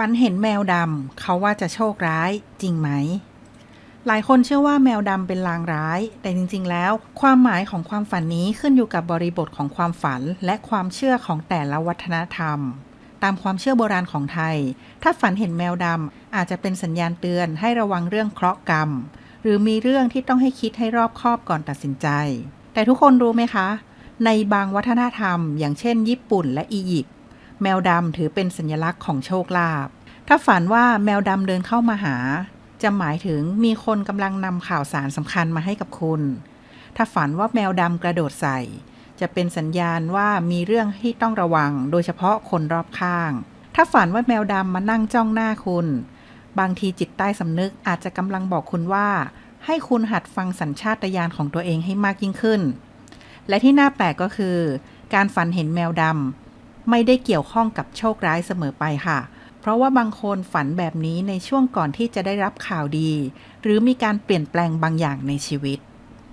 ฝันเห็นแมวดำเขาว่าจะโชคร้ายจริงไหม หลายคนเชื่อว่าแมวดำเป็นลางร้าย แต่จริง ๆ แล้ว ความหมายของความฝันนี้ขึ้นอยู่กับบริบทของความฝันและความเชื่อของแต่ละวัฒนธรรม ตามความเชื่อโบราณของไทย ถ้าฝันเห็นแมวดำอาจจะเป็นสัญญาณเตือนให้ระวังเรื่องเคราะห์กรรม หรือมีเรื่องที่ต้องให้คิดให้รอบคอบก่อนตัดสินใจ แต่ทุกคนรู้ไหมคะ ในบางวัฒนธรรม อย่างเช่น ญี่ปุ่นและอียิปต์ แมวดำถือเป็นสัญลักษณ์ของโชคลาภ ถ้าฝันว่าแมวดำเดินเข้ามาหา จะหมายถึงมีคนกำลังนำข่าวสารสำคัญมาให้กับคุณ ถ้าฝันว่าแมวดำกระโดดใส่ จะเป็นสัญญาณว่ามีเรื่องที่ต้องระวัง โดยเฉพาะคนรอบข้าง ถ้าฝันว่าแมวดำมานั่งจ้องหน้าคุณ บางทีจิตใต้สำนึกอาจจะกำลังบอกคุณว่า ให้คุณหัดฟังสัญชาตญาณของตัวเองให้มากยิ่งขึ้น และที่น่าแปลกก็คือ การฝันเห็นแมวดำ ไม่ได้เกี่ยวข้องกับโชคร้ายเสมอไปค่ะ เพราะว่าบางคนฝันแบบนี้ในช่วงก่อนที่จะได้รับข่าวดี หรือมีการเปลี่ยนแปลงบางอย่างในชีวิต